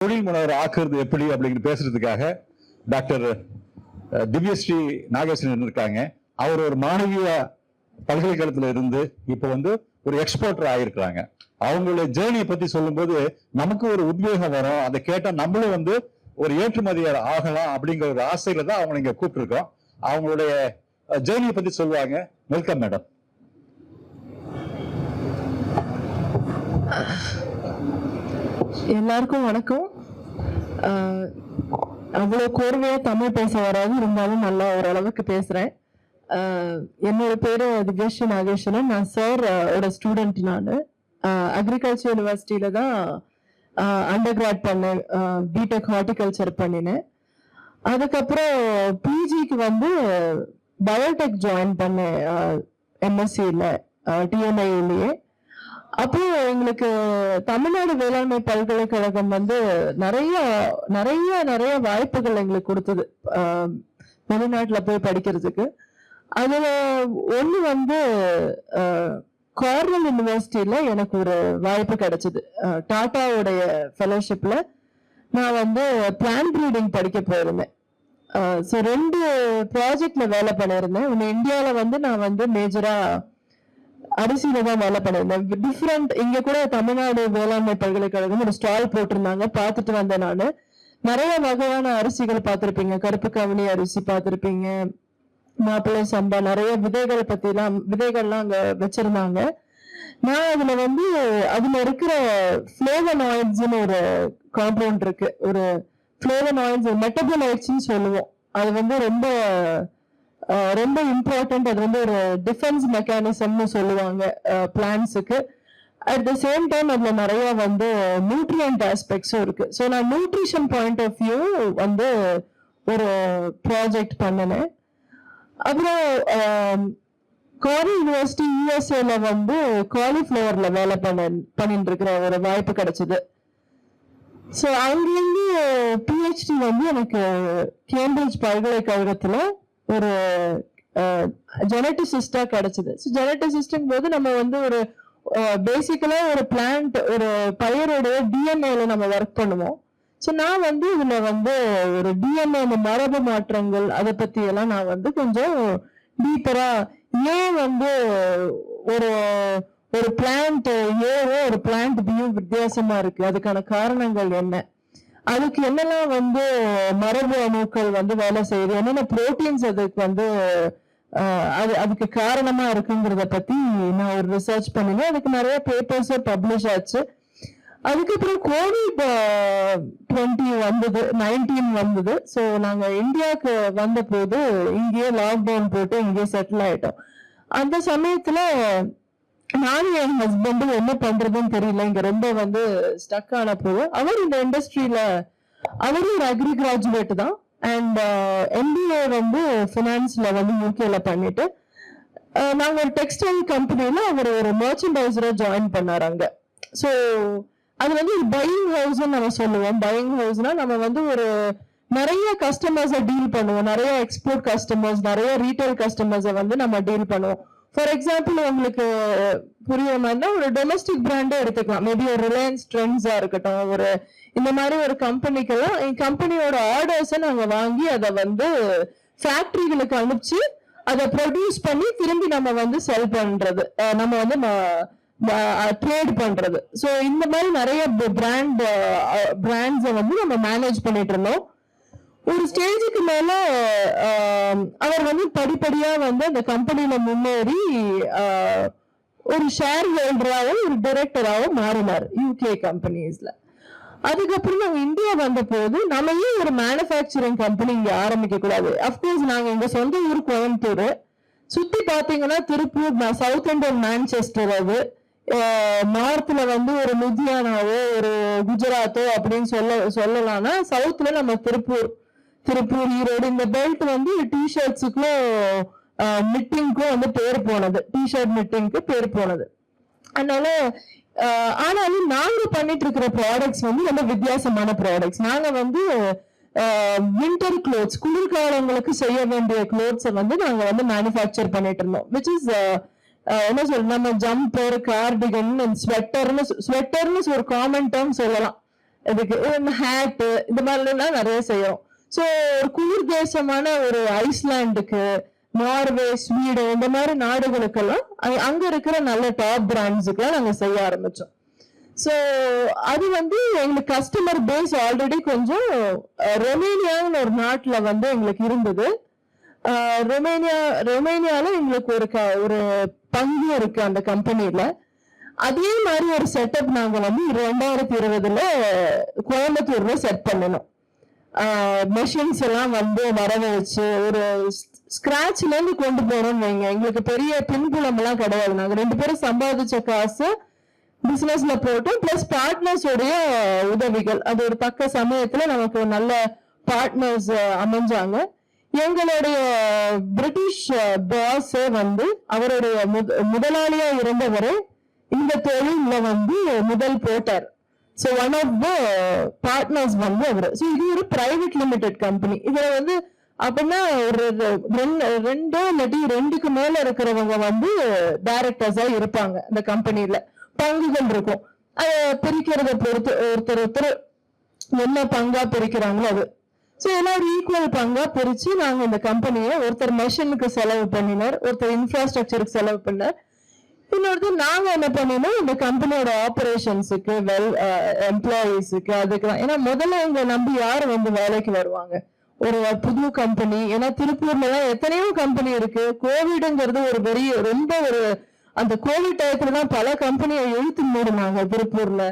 தொழில் முனைவர் ஆக்குறது எப்படி அப்படின்னு பேசுறதுக்காக டாக்டர் திவ்யஸ்ரீ நாகேஸ்வரன் இருக்காங்க அவர் ஒரு மாணவிய பல்கலைக்கழகத்துல இருந்து இப்போ வந்து ஒரு எக்ஸ்போர்ட்டர் ஆகிருக்கிறாங்க அவங்களுடைய ஜேர்னியை பத்தி சொல்லும்போது நமக்கு ஒரு உத்வேகம் வரும். அதை கேட்டா நம்மளும் வந்து ஒரு ஏற்றுமதியார் ஆகலாம் அப்படிங்கிற ஒரு ஆசையில தான் அவங்களை இங்க கூப்பிட்டுருக்கோம். அவங்களுடைய ஜேர்னியை பத்தி சொல்லுவாங்க. வெல்கம் மேடம் எல்லாருக்கும் வணக்கம். அவ்வளோ கோர்வையாக தமிழ் பேச வராது இருந்தாலும் நல்லா ஓரளவுக்கு பேசுகிறேன் என்னோட பேர் திவ்யஸ்ரீ நாகேஸ்வரன். நான் சார் ஓட ஸ்டூடெண்ட் நான். அக்ரிகல்ச்சர் யூனிவர்சிட்டியில தான் அண்டர் கிராட் பண்ணேன். பிடெக் ஹார்டிகல்ச்சர் பண்ணினேன். அதுக்கப்புறம் பிஜிக்கு வந்து பயோடெக் ஜாயின் பண்ணேன் எம்எஸ்சியில் டிஎன்ஐலேயே அப்போ எங்களுக்கு தமிழ்நாடு வேளாண்மை பல்கலைக்கழகம் வந்து நிறைய நிறைய நிறைய வாய்ப்புகள் எங்களுக்கு கொடுத்தது. வெளிநாட்டில் போய் படிக்கிறதுக்கு. அதில் ஒன்று வந்து கார்னல் யூனிவர்சிட்டியில் எனக்கு ஒரு வாய்ப்பு கிடைச்சிது. டாட்டாவுடைய ஃபெலோஷிப்பில் நான் வந்து பிளான் ப்ரீடிங் படிக்க போயிருந்தேன். ஸோ ரெண்டு ப்ராஜெக்டில் வேலை பண்ணியிருந்தேன். ஒன்று இந்தியாவில் வந்து நான் வந்து மேஜராக அரிசியில தான் வேலை பண்ணியிருந்தேன் டிஃப்ரெண்ட் இங்க கூட தமிழ்நாடு வேளாண்மை பல்கலைக்கழகம் ஒரு ஸ்டால் போட்டிருந்தாங்க. பார்த்துட்டு வந்தேன் நான். நிறைய வகையான அரிசிகள் பார்த்திருப்பீங்க. கருப்பு கவனி அரிசி பார்த்திருப்பீங்க. மாப்பிள்ளை சம்பா நிறைய விதைகளை பத்திலாம் விதைகள்லாம் அங்க வச்சிருந்தாங்க. நான் அதுல வந்து அதுல இருக்கிற ஃபிளேவனாய்ட்ஸ்னு ஒரு காம்பவுண்ட் இருக்கு. ஒரு ஃபிளேவனாய்ட்ஸ் மெட்டபோலைட்ஸ்னு சொல்லுவோம். அது வந்து ரொம்ப ரொம்ப இம்பார்ட்டன்ட் அது வந்து ஒரு டிஃபென்ஸ் மெக்கானிசம்னு சொல்லுவாங்க பிளான்ஸுக்கு அட் த சேம் டைம் அதில் நிறைய வந்து நியூட்ரியன்ட் ஆஸ்பெக்ட்ஸும் இருக்கு. ஸோ நான் நியூட்ரிஷன் பாயிண்ட் ஆஃப் வியூ வந்து ஒரு ப்ராஜெக்ட் பண்ணினேன். அப்புறம் காரி யூனிவர்சிட்டி யூஎஸ்ஏல வந்து காலிஃப்ளவர்ல வேலை பண்ண பண்ணிட்டு இருக்கிற ஒரு வாய்ப்பு கிடைச்சது. ஸோ அங்கேருந்து பிஹெச்டி வந்து எனக்கு கேம்பிரிட்ஜ் பல்கலைக்கழகத்தில் ஒரு ஜெனட்டிசிஸ்டா கிடைச்சது. ஸோ ஜெனட்டிசிஸ்டும் போது நம்ம வந்து ஒரு பேசிக்கலா ஒரு பிளான்ட் ஒரு பயிரோடைய டிஎன்ஏல நம்ம ஒர்க் பண்ணுவோம். ஸோ நான் வந்து இதுல வந்து ஒரு டிஎன்ஏ மரபு மாற்றங்கள் அதை பத்தி எல்லாம் நான் வந்து கொஞ்சம் டீப்பரா ஏன் வந்து ஒரு ஒரு பிளான்ட் ஏவோ ஒரு பிளான்ட் பியும் வித்தியாசமா இருக்கு. அதுக்கான காரணங்கள் என்ன? அதுக்கு என்னெல்லாம் வந்து மரபு அணுக்கள் வந்து வேலை செய்யுது? என்னென்ன புரோட்டீன்ஸ் அதுக்கு வந்து அது அதுக்கு காரணமா இருக்குங்கிறத பத்தி நான் ஒரு ரிசர்ச் பண்ணினேன். அதுக்கு நிறைய பேப்பர்ஸும் பப்ளிஷ் ஆச்சு. அதுக்கப்புறம் கோவிட் டுவெண்ட்டி வந்தது நைன்டீன் வந்தது. ஸோ நாங்கள் இந்தியாவுக்கு வந்த போது இங்கேயே லாக்டவுன் போட்டு இங்கேயே செட்டில் ஆயிட்டோம். அந்த சமயத்துல நானும் என் ஹஸ்பண்டும் என்ன பண்றதுன்னு தெரியல. இங்க ரொம்ப வந்து ஸ்டக் ஆன போது அவர் இந்த இண்டஸ்ட்ரியில அவரும் ஒரு அக்ரி கிராஜுவேட் தான் அண்ட் எம்பிஏ uh, வந்து ஃபினான்ஸ்ல வந்து யூகேல பண்ணிட்டு uh, நாங்க ஒரு டெக்ஸ்டைல் கம்பெனில அவர் ஒரு மர்ச்சன்டைசரா ஜாயின் பண்ணார் அங்க. ஸோ அது வந்து ஒரு பையிங் ஹவுஸ் நம்ம சொல்லுவோம். பையிங் ஹவுஸ்னா நம்ம வந்து ஒரு நிறைய கஸ்டமர்ஸை டீல் பண்ணுவோம். நிறைய எக்ஸ்போர்ட் கஸ்டமர்ஸ் நிறைய ரீட்டைல் கஸ்டமர்ஸை வந்து நம்ம டீல் பண்ணுவோம். ஃபார் எக்ஸாம்பிள் உங்களுக்கு புரியுற மாதிரினா ஒரு டொமஸ்டிக் பிராண்டே எடுத்துக்கலாம். மேபி ஒரு ரிலையன்ஸ் ட்ரெண்ட்ஸா இருக்கட்டும் ஒரு இந்த மாதிரி ஒரு கம்பெனிக்கெல்லாம் என் கம்பெனியோட ஆர்டர்ஸை நாங்கள் வாங்கி அதை வந்து ஃபேக்டரிகளுக்கு அனுப்பிச்சு அதை ப்ரொடியூஸ் பண்ணி திரும்பி நம்ம வந்து செல் பண்றது. நம்ம வந்து ட்ரேட் பண்றது. ஸோ இந்த மாதிரி நிறைய பிராண்ட் பிராண்ட்ஸை வந்து நம்ம மேனேஜ் பண்ணிட்டு இருந்தோம். ஒரு ஸ்டேஜுக்கு மேல அவர் வந்து படிப்படியா வந்து அந்த கம்பெனியில முன்னேறி ஒரு ஷேர் ஹோல்டராகவும் ஒரு டைரக்டராகவும் மாறினார் யூகே கம்பெனிஸ்ல அதுக்கப்புறம் நாங்க இந்தியா வந்த போது நம்ம ஏன் ஒரு மேனுஃபேக்சரிங் கம்பெனி இங்க ஆரம்பிக்க கூடாது அப்கோர்ஸ் நாங்க எங்க சொந்த ஊர் கோயம்புத்தூர். சுத்தி பாத்தீங்கன்னா திருப்பூர் சவுத் இந்தியன் மேன்செஸ்டர் அது. நார்த்ல வந்து ஒரு லுதியானாவோ ஒரு குஜராத்தோ அப்படின்னு சொல்ல சொல்லலாம்னா சவுத்ல நம்ம திருப்பூர் திருப்பூர் ஈரோடு இந்த பெல்ட் வந்து டிஷர்ட்ஸுக்கும் மிட்டிங்க்கும் வந்து பேர் போனது. டிஷர்ட் மிட்டிங்க்கு பேர் போனது. அதனால ஆனாலும் நாங்க பண்ணிட்டு இருக்கிற ப்ராடக்ட்ஸ் வந்து ரொம்ப வித்தியாசமான ப்ராடக்ட்ஸ் நாங்க வந்து வின்டர் க்ளோத்ஸ் குளிர்காலங்களுக்கு செய்ய வேண்டிய க்ளோத்ஸை வந்து நாங்க வந்து மேனுஃபேக்சர் பண்ணிட்டு இருந்தோம். விச் இஸ் என்ன சொல்ற நம்ம ஜம்பர் கார்டிகன் ஸ்வெட்டர்னு ஸ்வெட்டர்னு ஒரு காமன் டேர்ம் சொல்லலாம். இதுக்கு ஹேட்டு இந்த மாதிரிலாம் நிறைய செய்யறோம். ஸோ ஒரு குளிர் தேசமான ஒரு ஐஸ்லாண்டுக்கு நார்வே ஸ்வீடன் இந்த மாதிரி நாடுகளுக்கெல்லாம் அங்க- இருக்கிற நல்ல டாப் பிராண்ட்ஸுக்கெல்லாம் நாங்க செய்ய ஆரம்பிச்சோம். ஸோ அது வந்து எங்களுக்கு கஸ்டமர் பேஸ் ஆல்ரெடி கொஞ்சம் ரொமேனியான்னு ஒரு நாட்டில் வந்து எங்களுக்கு இருந்தது. ரொமேனியா ரொமேனியால எங்களுக்கு ஒரு க- ஒரு பங்கு இருக்கு அந்த கம்பெனியில் அதே மாதிரி ஒரு செட்டப் நாங்கள் வந்து ரெண்டாயிரத்தி இருபதுல கோயம்புத்தூர்ல செட் பண்ணணும் மெஷின்ஸ் எல்லாம் வந்து வர வச்சு ஒரு ஸ்கிராச்ல இருந்து கொண்டு போறோம்னு வைங்க. எங்களுக்கு பெரிய பின்புலம் எல்லாம் கிடையாது. நாங்க ரெண்டு பேரும் சம்பாதிச்ச காசு பிசினஸ்ல போட்டு பிளஸ் பார்ட்னர்ஸ் உடைய உதவிகள். அது ஒரு தக்க சமயத்துல நமக்கு ஒரு நல்ல பார்ட்னர்ஸ் அமைஞ்சாங்க. எங்களுடைய பிரிட்டிஷ் பாஸே வந்து அவருடைய முத- முதலாளியா இருந்தவரே இந்த தொழில வந்து முதல் போட்டார். So one of the partners வந்து அவர். ஸோ இது ஒரு பிரைவேட் லிமிடெட் கம்பெனி இதில் வந்து அப்படின்னா ஒரு ரெண்டு ரெண்டோ இல்லாட்டி ரெண்டுக்கு மேல இருக்கிறவங்க வந்து டைரக்டர்ஸா இருப்பாங்க அந்த கம்பெனில பங்குகள் இருக்கும். அதை பிரிக்கிறத பொறுத்து ஒருத்தர் ஒருத்தர் என்ன பங்கா பிரிக்கிறாங்களோ அது. ஸோ எல்லாரும் ஈக்குவல் பங்கா பிரிச்சு நாங்கள் இந்த கம்பெனியை ஒருத்தர் மெஷினுக்கு செலவு பண்ணினார் ஒருத்தர் இன்ஃப்ராஸ்ட்ரக்சருக்கு செலவு பண்ணார். இன்னொருத்தர் நாங்க என்ன பண்ணோம்னா இந்த கம்பெனியோட ஆபரேஷன்ஸுக்கு வெல் எம்ப்ளாயிஸுக்கு அதுக்கு தான். ஏன்னா முதல்ல எங்க நம்பி யார் வந்து வேலைக்கு வருவாங்க? ஒரு புது கம்பெனி ஏன்னா திருப்பூர்ல எல்லாம் எத்தனையோ கம்பெனி இருக்கு. கோவிடுங்கிறது ஒரு பெரிய ரொம்ப ஒரு அந்த கோவிட் டயத்துல தான் பல கம்பெனியை எழுத்து மூடுனாங்க திருப்பூர்ல.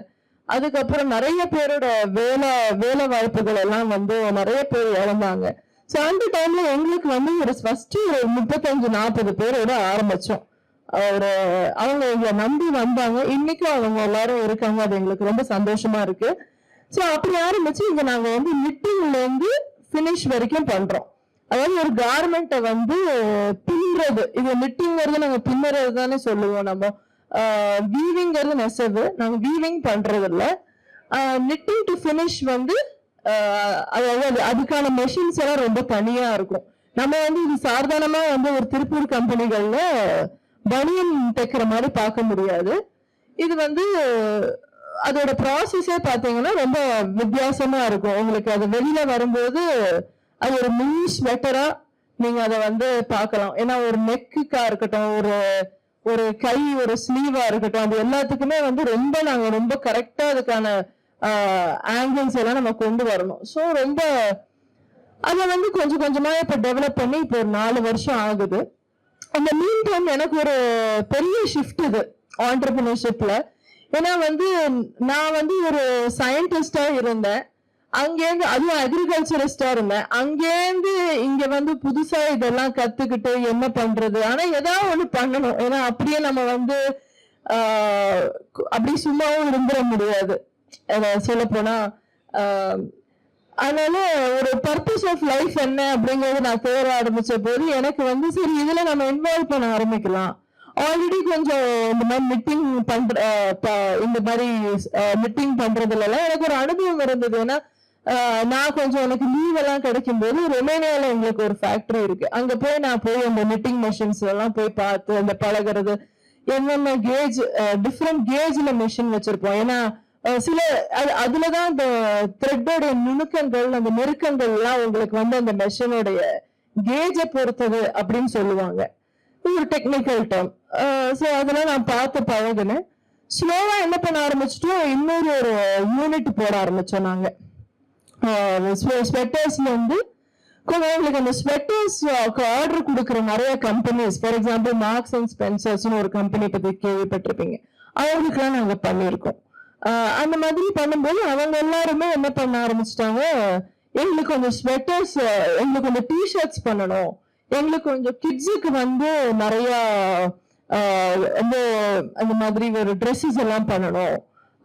அதுக்கப்புறம் நிறைய பேரோட வேலை வேலை வாய்ப்புகள் எல்லாம் வந்து நிறைய பேர் இழந்தாங்க. ஸோ அந்த டைம்ல எங்களுக்கு வந்து ஒரு ஃபர்ஸ்ட் ஒரு முப்பத்தஞ்சு நாற்பது பேரோட ஆரம்பிச்சோம். ஒரு அவங்க எங்களை நம்பி வந்தாங்க. இன்னைக்கும் அவங்க எல்லாரும் இருக்காங்க. அது எங்களுக்கு ரொம்ப சந்தோஷமா இருக்கு. ஸோ அப்படி ஆரம்பிச்சு இங்க நாங்க வந்து knittingல இருந்து ஃபினிஷ் வரைக்கும் பண்றோம். அதாவது ஒரு கார்மெண்ட்டை வந்து பின்றது இது நிட்டிங்கிறது நாங்க பின்னுறது தானே சொல்லுவோம் நம்ம. வீவிங்கிறது நெசவு. நாங்க வீவிங் பண்றது இல்லை நிட்டிங் டு ஃபினிஷ் வந்து அதாவது அது- அதுக்கான மெஷின்ஸ் எல்லாம் ரொம்ப தனியா இருக்கும். நம்ம வந்து இது சாதாரணமா வந்து ஒரு திருப்பூர் கம்பெனிகள்ல பனியன் தைக்கிற மாதிரி பார்க்க முடியாது. இது வந்து அதோட ப்ராசஸே பார்த்தீங்கன்னா ரொம்ப வித்தியாசமா இருக்கும். உங்களுக்கு அது வெளியில வரும்போது அது ஒரு மினி ஸ்வெட்டரா நீங்க அதை வந்து பார்க்கலாம். ஏன்னா ஒரு நெக்குக்கா இருக்கட்டும் ஒரு ஒரு கை ஒரு ஸ்லீவா இருக்கட்டும் அது எல்லாத்துக்குமே வந்து ரொம்ப நாங்க ரொம்ப கரெக்டா அதுக்கான ஆங்கிள்ஸ் எல்லாம் நம்ம கொண்டு வரணும். ஸோ ரொம்ப அதை வந்து கொஞ்சம் கொஞ்சமா இப்ப டெவலப் பண்ணி இப்போ ஒரு நாலு வருஷம் ஆகுது. அந்த மீன் டைம் எனக்கு ஒரு பெரிய ஷிஃப்ட் இது ஆண்டர்பிரினர்ஷிப்ல ஏன்னா வந்து நான் வந்து ஒரு சயின்டிஸ்டா இருந்தேன். அங்கேருந்து அதுவும் அக்ரிகல்ச்சரிஸ்டா இருந்தேன். அங்கேருந்து இங்க வந்து புதுசா இதெல்லாம் கத்துக்கிட்டு என்ன பண்றது? ஆனா ஏதாவது ஒண்ணு பண்ணணும். ஏன்னா அப்படியே நம்ம வந்து அப்படி சும்மாவும் இருந்துட முடியாது. சொல்ல போனா அதனால ஒரு பர்பஸ் ஆஃப் லைஃப் என்ன அப்படிங்கறது நான் தேட ஆரம்பிச்ச போது எனக்கு வந்து சரி இதுல நம்ம இன்வால்வ் பண்ண ஆரம்பிக்கலாம். ஆல்ரெடி கொஞ்சம் இந்த மாதிரி மீட்டிங் பண்ற ப- இந்த மாதிரி மிட்டிங் பண்றதுல எல்லாம் எனக்கு ஒரு அனுபவம் இருந்தது. ஏன்னா நான் கொஞ்சம் எனக்கு லீவ் எல்லாம் கிடைக்கும் போது ரொமேனியால எங்களுக்கு ஒரு ஃபேக்டரி இருக்கு. அங்க போய் நான் போய் அந்த மிட்டிங் மிஷின்ஸ் எல்லாம் போய் பார்த்து அந்த பழகுறது என்னென்ன கேஜ் டிஃப்ரெண்ட் கேஜ்ல மிஷின் வச்சிருப்போம். ஏன்னா சில அது- அதுலதான் இந்த த்ரெட்டோடைய நுணுக்கங்கள் அந்த நெருக்கங்கள் எல்லாம் உங்களுக்கு வந்து அந்த மெஷினோடைய கேஜை பொறுத்தது அப்படின்னு சொல்லுவாங்க. ஒரு டெக்னிக்கல் டேர்ம் ஸோ அதெல்லாம் நான் பார்த்து பழகினேன். ஸ்லோவா என்ன பண்ண ஆரம்பிச்சிட்டோம்? இன்னொரு ஒரு யூனிட் போட ஆரம்பிச்சோம் நாங்க. ஸ்வெட்டர்ஸ்ல வந்து கொஞ்சம் எங்களுக்கு அந்த ஸ்வெட்டர்ஸ் ஆர்டர் கொடுக்குற நிறைய companies for example Marks and ஸ்பென்சர்ஸ்னு ஒரு கம்பெனி பத்தி கேள்விப்பட்டிருப்பீங்க. அவங்களுக்குலாம் நாங்க பண்ணியிருக்கோம். அந்த மாதிரி பண்ணும்போது அவங்க எல்லாருமே என்ன பண்ண ஆரம்பிச்சிட்டாங்க? எங்களுக்கு கொஞ்சம் ஸ்வெட்டர்ஸ் எங்களுக்கு கொஞ்சம் டிஷர்ட்ஸ் பண்ணணும். எங்களுக்கு கொஞ்சம் கிட்ஸுக்கு வந்து நிறைய ஆஹ் வந்து அந்த மாதிரி ஒரு ட்ரெஸ்ஸஸ் எல்லாம் பண்ணணும்.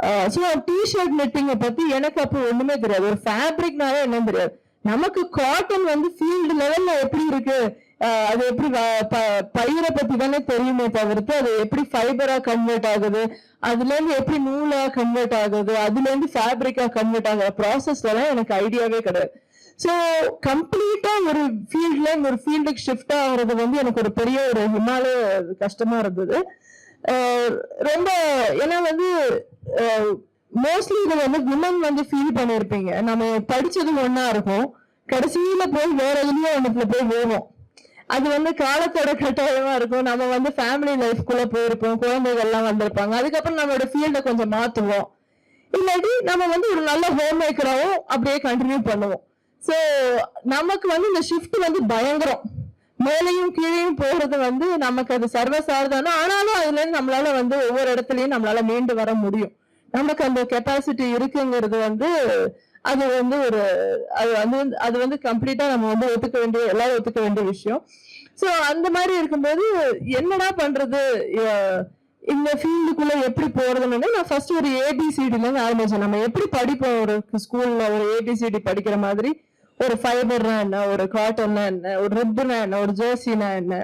ஸோ டிஷர்ட் நெட்டிங்கை பத்தி எனக்கு அப்போ ஒண்ணுமே தெரியாது. ஒரு ஃபேப்ரிக்னாலே என்னன்னு தெரியாது. நமக்கு காட்டன் வந்து ஃபீல்டு லெவல்ல எப்படி இருக்கு? அது எப்படி ப- பயிரை பத்தி தானே தெரியுமே தவிர்த்து அது எப்படி ஃபைபரா கன்வெர்ட் ஆகுது? அதுல இருந்து எப்படி நூலா கன்வெர்ட் ஆகுது? அதுல இருந்து ஃபேப்ரிக்கா கன்வெர்ட் ஆகுற ப்ராசஸ்ல எல்லாம் எனக்கு ஐடியாவே கிடையாது. ஸோ கம்ப்ளீட்டா ஒரு ஃபீல்ட்ல ஒரு ஃபீல்டுக்கு ஷிஃப்ட் ஆகுறது வந்து எனக்கு ஒரு பெரிய ஒரு ஹிமாலய கஷ்டமா இருந்தது. ரொம்ப ஏன்னா வந்து மோஸ்ட்லி இது வந்து விமன் வந்து ஃபீல் பண்ணிருப்பீங்க நம்ம படிச்சது ஒன்னா இருக்கும். கடைசியில போய் வேற எதுலயும் ஒண்ணுல போய் வேணும் அது வந்து காலத்தோட கட்டாயமா இருக்கும். நம்ம வந்து ஃபேமிலி லைஃப்குள்ள போயிருப்போம். குழந்தைகள் எல்லாம் வந்திருப்பாங்க. அதுக்கப்புறம் நம்மளோட ஃபீல்டை கொஞ்சம் மாத்துவோம். இல்லாட்டி நம்ம வந்து ஒரு நல்ல ஹோம் மேக்கராகவும் அப்படியே கண்டினியூ பண்ணுவோம். ஸோ நமக்கு வந்து இந்த ஷிஃப்ட் வந்து பயங்கரம். மேலையும் கீழையும் போகிறது வந்து நமக்கு அது சர்வசாதாரணம். ஆனாலும் அதுலேருந்து நம்மளால வந்து ஒவ்வொரு இடத்துலையும் நம்மளால மீண்டு வர முடியும். நமக்கு அந்த கெப்பாசிட்டி இருக்குங்கிறது வந்து அது வந்து ஒரு அது வந்து அது வந்து கம்ப்ளீட்டா நம்ம வந்து ஒத்துக்க வேண்டிய எல்லாரும் ஒத்துக்க வேண்டிய விஷயம். சோ அந்த மாதிரி இருக்கும்போது என்னடா பண்றது? இந்த ஃபீல்டுக்குள்ள எப்படி போறதுன்னு நான் ஃபர்ஸ்ட் ஒரு ஏபிசிடில இருந்து ஆரம்பிச்சேன். நம்ம எப்படி படிப்போம்? ஒரு ஸ்கூல்ல ஒரு ஏபிசிடி படிக்கிற மாதிரி? ஒரு ஃபைபர்னா என்ன? ஒரு காட்டன்னா என்ன? ஒரு ரிப்புனா என்ன? ஒரு ஜேர்சினா என்ன?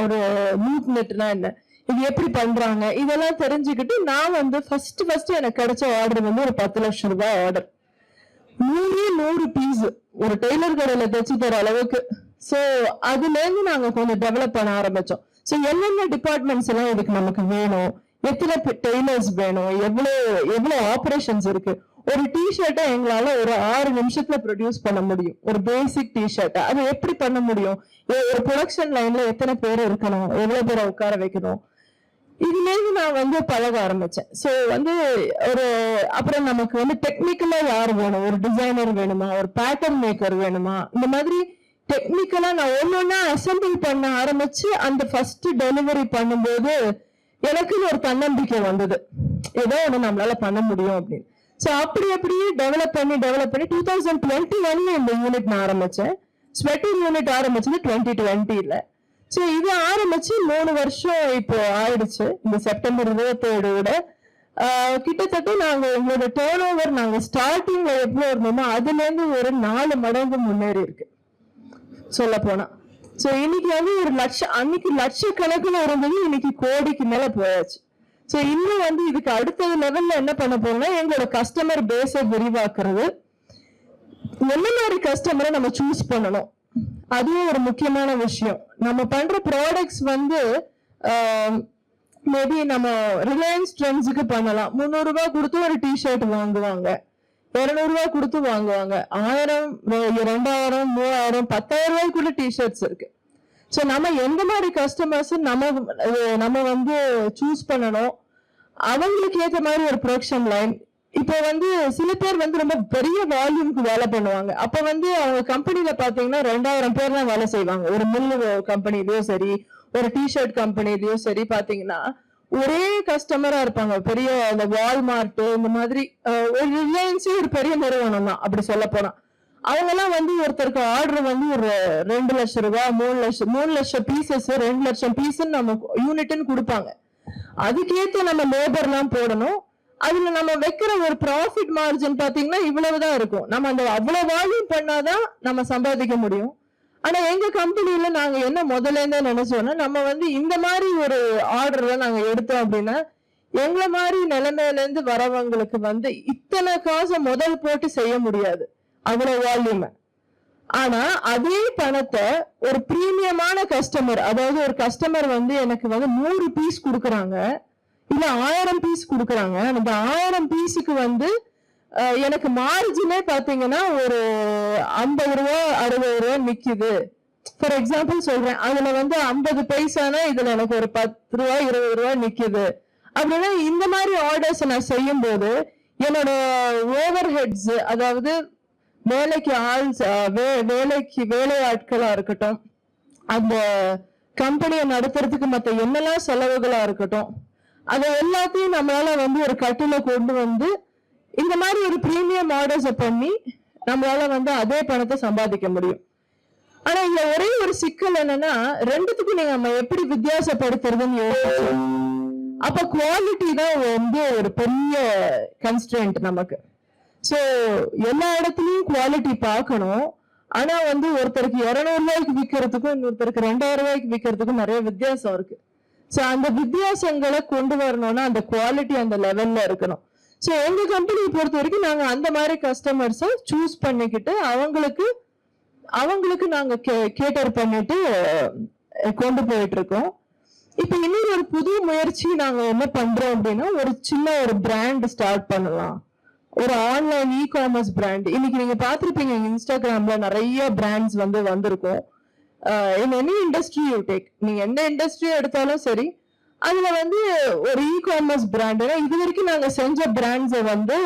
ஒரு மூட் நெட்னா என்ன? இது எப்படி பண்றாங்க? இதெல்லாம் தெரிஞ்சுக்கிட்டு நான் வந்து ஃபர்ஸ்ட் ஃபர்ஸ்ட் எனக்கு கிடைச்ச ஆர்டர் வந்து ஒரு பத்து லட்சம் ரூபாய் ஆர்டர் நூறு நூறு பீஸ் ஒரு டெய்லர் கடையில தைச்சு தர அளவுக்கு. சோ அதுல இருந்து நாங்க கொஞ்சம் டெவலப் பண்ண ஆரம்பிச்சோம். சோ என்னென்ன டிபார்ட்மெண்ட்ஸ் எல்லாம் இதுக்கு நமக்கு வேணும்? எத்தனை டெய்லர்ஸ் வேணும்? எவ்வளவு எவ்வளவு ஆபரேஷன்ஸ் இருக்கு? ஒரு டிஷர்ட்டை எங்களால ஒரு ஆறு நிமிஷத்துல ப்ரொடியூஸ் பண்ண முடியும். ஒரு பேசிக் டிஷர்ட்டை அது எப்படி பண்ண முடியும்? ஒரு ப்ரொடக்ஷன் லைன்ல எத்தனை பேர் இருக்கணும்? எவ்வளவு பேரை உட்கார வைக்கணும்? இதுலேருந்து நான் வந்து பழக ஆரம்பிச்சேன். ஸோ வந்து ஒரு அப்புறம் நமக்கு வந்து டெக்னிக்கலாக யார் வேணும்? ஒரு டிசைனர் வேணுமா? ஒரு பேட்டர்ன் மேக்கர் வேணுமா? இந்த மாதிரி டெக்னிக்கலாக நான் ஒன்று ஒன்றா அசம்பிள் பண்ண ஆரம்பித்து அந்த ஃபர்ஸ்ட் டெலிவரி பண்ணும்போது எனக்குன்னு ஒரு தன்னம்பிக்கை வந்தது. ஏதோ ஒன்று நம்மளால பண்ண முடியும் அப்படின்னு. ஸோ அப்படி அப்படியே டெவலப் பண்ணி டெவலப் பண்ணி டூ தௌசண்ட் டுவெண்ட்டி ஒன்ல இந்த யூனிட் நான் ஆரம்பித்தேன் ஸ்வெட்டிங் யூனிட் ஆரம்பிச்சது டுவெண்ட்டி டுவெண்ட்டியில் ஸோ இது ஆரம்பிச்சு மூணு வருஷம் இப்போ ஆயிடுச்சு. இந்த செப்டம்பர் இருபத்தேழோட ஆஹ் கிட்டத்தட்ட நாங்க எங்களோட டேர்ன் ஓவர் நாங்க ஸ்டார்டிங்ல எவ்வளோ இருந்தோமோ அதுல இருந்து ஒரு நாலு மடங்கு முன்னேறி இருக்கு. சொல்ல போனா. ஸோ இன்னைக்கு வந்து ஒரு லட்சம் அன்னைக்கு லட்சக்கணக்கில் இருந்தது இன்னைக்கு கோடிக்கு மேல போயாச்சு. ஸோ இன்னும் வந்து இதுக்கு அடுத்த லெவல்ல என்ன பண்ண போறோம்னா எங்களோட கஸ்டமர் பேஸை விரிவாக்குறது. என்ன மாதிரி கஸ்டமரை நம்ம சூஸ் பண்ணணும்? அதுவும் ஒரு முக்கியமான விஷயம். நம்ம பண்ற ப்ராடக்ட்ஸ் வந்து மேபி நம்ம ரிலையன்ஸ் ட்ரெண்ட்ஸுக்கு பண்ணலாம். முந்நூறுரூவா கொடுத்து ஒரு டிஷர்ட் வாங்குவாங்க. இரநூறுவா கொடுத்து வாங்குவாங்க. ஆயிரம் ரெண்டாயிரம் மூவாயிரம் பத்தாயிரம் ரூபாய்க்குள்ள டிஷர்ட்ஸ் இருக்கு. ஸோ நம்ம எந்த மாதிரி கஸ்டமர்ஸ் நம்ம நம்ம வந்து சூஸ் பண்ணணும். அவங்களுக்கு ஏற்ற மாதிரி ஒரு ப்ரொடக்ஷன் லைன் இப்போ வந்து சில பேர் வந்து ரொம்ப பெரிய வால்யூம்க்கு வேலை பண்ணுவாங்க. அப்ப வந்து அவங்க கம்பெனில பாத்தீங்கன்னா ரெண்டாயிரம் பேர் தான் வேலை செய்வாங்க. ஒரு மில்லு கம்பெனிலயும் சரி ஒரு டிஷர்ட் கம்பெனிலயும் சரி பாத்தீங்கன்னா ஒரே கஸ்டமரா இருப்பாங்க. பெரிய அந்த வால்மார்ட் இந்த மாதிரி ஒரு ரிலையன்ஸே ஒரு பெரிய நிறுவனம் தான். அப்படி சொல்ல போனா. வந்து ஒருத்தருக்கு ஆர்டர் வந்து ஒரு ரெண்டு லட்சம் ரூபாய் மூணு லட்சம் மூணு லட்சம் பீசஸ் ரெண்டு லட்சம் பீஸ் நம்ம யூனிட்னு கொடுப்பாங்க. அதுக்கேற்ற நம்ம லேபர்லாம் போடணும். அதுல நம்ம வைக்கிற ஒரு ப்ராஃபிட் மார்ஜின் பாத்தீங்கன்னா இவ்வளவுதான் இருக்கும். நம்ம அந்த அவ்வளவு வால்யூம் பண்ணாதான் நம்ம சம்பாதிக்க முடியும். ஆனா எங்க கம்பெனில நாங்க என்ன முதல்ல இருந்தே நினைச்சோம்னா நம்ம வந்து இந்த மாதிரி ஒரு ஆர்டர்ல நாங்க எடுத்தோம் அப்படின்னா எங்களை மாதிரி நிலைமையில இருந்து வரவங்களுக்கு வந்து இத்தனை காசை முதல் போட்டு செய்ய முடியாது. அவ்வளவு வால்யூம் ஆனா அதே பணத்தை ஒரு பிரீமியமான கஸ்டமர் அதாவது ஒரு கஸ்டமர் வந்து எனக்கு வந்து நூறு பீஸ் கொடுக்குறாங்க. இல்ல ஆயிரம் பீஸ் கொடுக்குறாங்க. அந்த ஆயிரம் பீஸுக்கு வந்து எனக்கு மார்ஜினே பாத்தீங்கன்னா ஒரு ஐம்பது ரூபா அறுபது ரூபா நிக்குது. ஃபார் எக்ஸாம்பிள் சொல்றேன். அதுல வந்து ஐம்பது பைசானா இதுல எனக்கு ஒரு பத்து ரூபா இருபது ரூபா நிக்குது. அப்படின்னா இந்த மாதிரி ஆர்டர்ஸ் நான் செய்யும் போது என்னோட ஓவர் ஹெட்ஸ் அதாவது வேலைக்கு ஆள் வே- வேலைக்கு வேலை ஆட்களா இருக்கட்டும் அந்த கம்பெனியை நடத்துறதுக்கு மற்ற என்னெல்லாம் செலவுகளா இருக்கட்டும் அதை எல்லாத்தையும் நம்மளால வந்து ஒரு கட்டில கொண்டு வந்து இந்த மாதிரி ஒரு பிரீமியம் ஆர்டர்ஸ பண்ணி நம்மளால வந்து அதே பணத்தை சம்பாதிக்க முடியும். ஆனா இதுல ஒரே ஒரு சிக்கல் என்னன்னா ரெண்டுத்துக்கும் நீங்க நம்ம எப்படி வித்தியாசப்படுத்துறதுன்னு யோசிச்சு. அப்ப குவாலிட்டி தான் வந்து ஒரு பெரிய கன்ஸ்டன்ட் நமக்கு. சோ எல்லா இடத்துலயும் குவாலிட்டி பார்க்கணும். ஆனா வந்து ஒருத்தருக்கு இருநூறு ரூபாய்க்கு விற்கிறதுக்கும் இன்னொருத்தருக்கு ரெண்டாயிரம் ரூபாய்க்கு விற்கிறதுக்கும் நிறைய வித்தியாசம் இருக்கு. ஸோ அந்த வித்தியாசங்களை கொண்டு வரணும்னா அந்த குவாலிட்டி அந்த லெவல்ல இருக்கணும். ஸோ எங்க கம்பெனியை பொறுத்த வரைக்கும் நாங்கள் அந்த மாதிரி கஸ்டமர்ஸை சூஸ் பண்ணிக்கிட்டு அவங்களுக்கு அவங்களுக்கு நாங்கள் கே கேட்டர் பண்ணிட்டு கொண்டு போயிட்டு இருக்கோம். இன்னொரு ஒரு புது முயற்சி நாங்கள் என்ன பண்றோம் அப்படின்னா ஒரு சின்ன ஒரு பிராண்ட் ஸ்டார்ட் பண்ணலாம். ஒரு ஆன்லைன் இ காமர்ஸ் பிராண்ட் இன்னைக்கு நீங்க பார்த்துருப்பீங்க இன்ஸ்டாகிராம்ல நிறைய பிராண்ட்ஸ் வந்து வந்திருக்கும். In any industry you take நீங்க எந்த இண்டஸ்ட்ரி எடுத்தாலும் சரி அதுல வந்து ஒரு இ காமர்ஸ் பிராண்ட் இது வரைக்கும் நாங்க செஞ்ச பிராண்ட்ஸை வந்து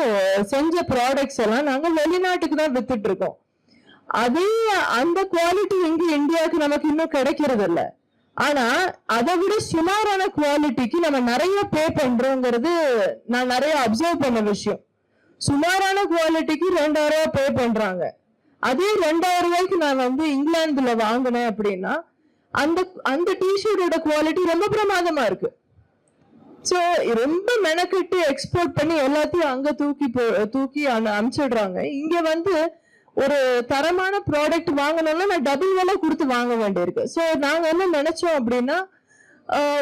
செஞ்ச ப்ராடக்ட்ஸ் எல்லாம் நாங்க வெளிநாட்டுக்கு தான் வித்துட்டு இருக்கோம் அதே அந்த குவாலிட்டி இங்க இந்தியாவுக்கு நமக்கு இன்னும் கிடைக்கிறது இல்ல ஆனா அதை விட சுமாரான குவாலிட்டிக்கு நம்ம நிறைய பே பண்றோங்கிறது நான் நிறைய அப்சர்வ் பண்ண விஷயம். சுமாரான குவாலிட்டிக்கு ரெண்டாயிரம் ரூபாய் பே பண்றாங்க. அதே ரெண்டாயிரம் ரூபாய்க்கு நான் வந்து இங்கிலாந்துல வாங்கினேன் அப்படின்னா அந்த அந்த டிஷர்ட்டோட குவாலிட்டி ரொம்ப பிரமாதமா இருக்கு. ஸோ ரொம்ப மெனக்கெட்டு எக்ஸ்போர்ட் பண்ணி எல்லாத்தையும் அங்க தூக்கி போ- தூக்கி அனு- அனுப்பிச்சிடுறாங்க. இங்க வந்து ஒரு தரமான ப்ராடக்ட் வாங்கணும்னா நான் டபுள் விலை கொடுத்து வாங்க வேண்டியிருக்கு. ஸோ நாங்கள் என்ன நினைச்சோம் அப்படின்னா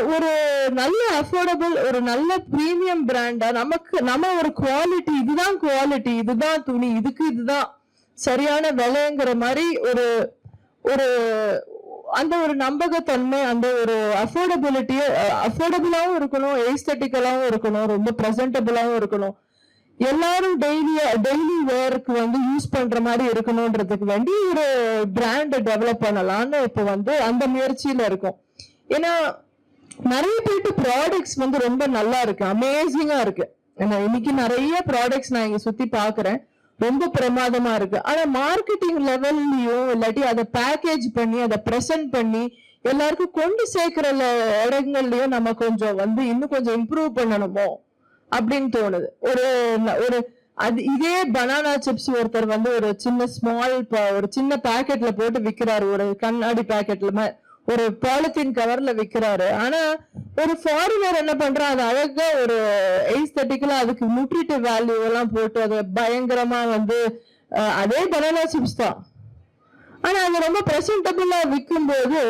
ஒரு நல்ல அஃபோர்டபுள் ஒரு நல்ல ப்ரீமியம் பிராண்டா நமக்கு நம்ம ஒரு குவாலிட்டி இதுதான் குவாலிட்டி இதுதான் துணி இதுக்கு இதுதான் சரியான விலைங்கிற மாதிரி ஒரு ஒரு அந்த ஒரு நம்பகத்தன்மை அந்த ஒரு அஃபோர்டபிலிட்டியை அஃபோர்டபுளாகவும் இருக்கணும் எஸ்தட்டிக்கலாவும் இருக்கணும் ரொம்ப ப்ரெசன்டபுளாகவும் இருக்கணும். எல்லாரும் டெய்லி டெய்லி வேருக்கு வந்து யூஸ் பண்ற மாதிரி இருக்கணும்ன்றதுக்கு வேண்டி ஒரு பிராண்டை டெவலப் பண்ணலாம்னு இப்போ வந்து அந்த முயற்சியில இருக்கும். ஏன்னா நிறைய பேருக்கு ப்ராடக்ட்ஸ் வந்து ரொம்ப நல்லா இருக்கு அமேசிங்கா இருக்கு. ஏன்னா இன்னைக்கு நிறைய ப்ராடக்ட்ஸ் நான் இங்க சுத்தி பாக்குறேன். ரொம்ப பிரமாதமா இருக்கு. ஆனா மார்க்கெட்டிங் லெவல்லையும் இல்லாட்டி அதை பேக்கேஜ் பண்ணி அதை ப்ரெசென்ட் பண்ணி எல்லாருக்கும் கொண்டு சேர்க்கிற இடங்கள்லயும் நம்ம கொஞ்சம் வந்து இன்னும் கொஞ்சம் இம்ப்ரூவ் பண்ணணுமோ? அப்படின்னு தோணுது. ஒரு ஒரு அது இதே பனானா சிப்ஸ் ஒருத்தர் வந்து ஒரு சின்ன ஸ்மால் ஒரு சின்ன பேக்கெட்ல போட்டு விற்கிறாரு ஒரு கண்ணாடி பாக்கெட்ல ஒரு பாலித்தீன் கவர்ல விற்கிறாரு ஆனா ஒரு ஃபாரினர் என்ன பண்றான்? அது அழகா ஒரு எய்ஸ்தட்டிக்கலா அதுக்கு நியூட்ரிட்டிவ் வேல்யூ எல்லாம் போட்டு அதை பயங்கரமா வந்து அதே பனானா சிப்ஸ் தான். ஆனா அது ரொம்ப பிரசன்டபுளா விற்கும் போது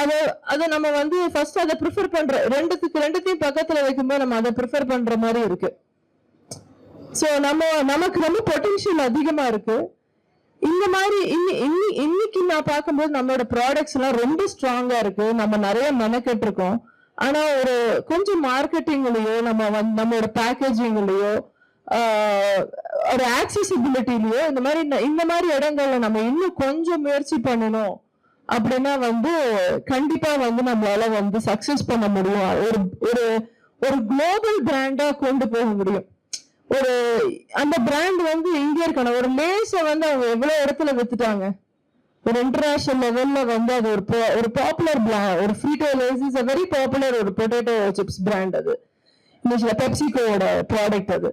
அதை அதை நம்ம வந்து ஃபர்ஸ்ட் அதை ப்ரிஃபர் பண்ற ரெண்டுத்துக்கு ரெண்டுத்தையும் பக்கத்துல வைக்கும்போது நம்ம அதை ப்ரிஃபர் பண்ற மாதிரி இருக்கு. ஸோ நம்ம நமக்கு ரொம்ப பொட்டன்ஷியல் அதிகமா இருக்கு. இந்த மாதிரி இன்னி இன்னி இன்னைக்கு நான் பார்க்கும்போது நம்மளோட ப்ராடக்ட்ஸ் எல்லாம் ரொம்ப ஸ்ட்ராங்கா இருக்கு. நம்ம நிறைய மெனக்கெட்டு இருக்கோம் ஆனா ஒரு கொஞ்சம் மார்க்கெட்டிங்லயோ நம்ம நம்மளோட பேக்கேஜிங்லயோ ஒரு ஆக்சசிபிலிட்டிலயோ இந்த மாதிரி இந்த மாதிரி இடங்கள்ல நம்ம இன்னும் கொஞ்சம் முயற்சி பண்ணணும் அப்படின்னா வந்து கண்டிப்பா வந்து நம்மளால வந்து சக்சஸ் பண்ண முடியும். ஒரு ஒரு ஒரு குளோபல் பிராண்டா கொண்டு போக முடியும். ஒரு அந்த பிராண்ட் வந்து இந்தியா இருக்கணும் ஒரு லேஸ வந்து அவங்க எவ்வளவு இடத்துல வித்துட்டாங்க? ஒரு இன்டர்நேஷனல் லெவல்ல வந்து அது ஒரு ஒரு பாப்புலர் ஒரு Frito Lay's is a very popular ஒரு பொட்டேட்டோ சிப்ஸ் பிராண்ட் அது. இந்த பெப்சிகோட ப்ராடக்ட் அது.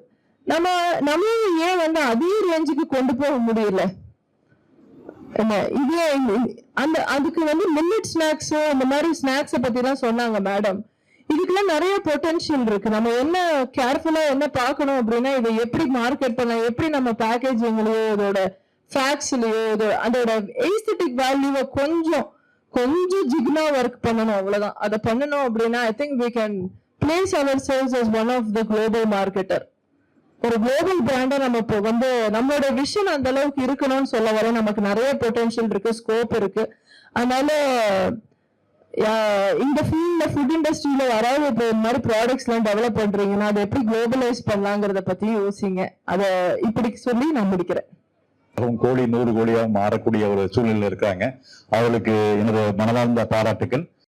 நம்ம நம்மளும் ஏன் வந்து அதே ரேஞ்சுக்கு கொண்டு போக முடியல? என்ன இதே அந்த அதுக்கு வந்து மில்லட் ஸ்நாக்ஸோ அந்த மாதிரி ஸ்நாக்ஸை பத்தி எல்லாம் சொன்னாங்க மேடம் இதுக்கெல்லாம் நிறைய பொட்டன்ஷியல் இருக்கு. நம்ம என்ன கேர்ஃபுல்லா என்ன பார்க்கணும் அப்படின்னா இதை எப்படி மார்க்கெட் பண்ணலாம்? எப்படி நம்ம பேக்கேஜிங்லயோ இதோட ஃபேக்ஸ்லயோ இது அதோட எய்ஸ்தட்டிக் வேல்யூவை கொஞ்சம் கொஞ்சம் ஜிக்னா ஒர்க் பண்ணணும் அவ்வளவுதான். அதை பண்ணணும் அப்படின்னா I think we can place our sales is one of the global marketer ஒரு குளோபல் பிராண்டை நம்ம இப்போ வந்து நம்மளோட விஷன் அந்த அளவுக்கு இருக்கணும்னு சொல்ல வர நமக்கு நிறைய பொட்டன்ஷியல் இருக்கு ஸ்கோப் இருக்கு. அதனால இந்த ஃபீல்டில் ஃபுட் இண்டஸ்ட்ரியில் யாராவது இப்போ இந்த மாதிரி ப்ராடக்ட்ஸ்லாம் டெவலப் பண்ணுறீங்கன்னா அதை எப்படி குளோபலைஸ் பண்ணலாங்கிறத பற்றி யோசிங்க. அதை இப்படி சொல்லி நான் முடிக்கிறேன். அவங்க கோடி நூறு கோடியாக மாறக்கூடிய ஒரு சூழ்நிலை இருக்காங்க. அவளுக்கு எனது மனதார்ந்த பாராட்டுக்கள்.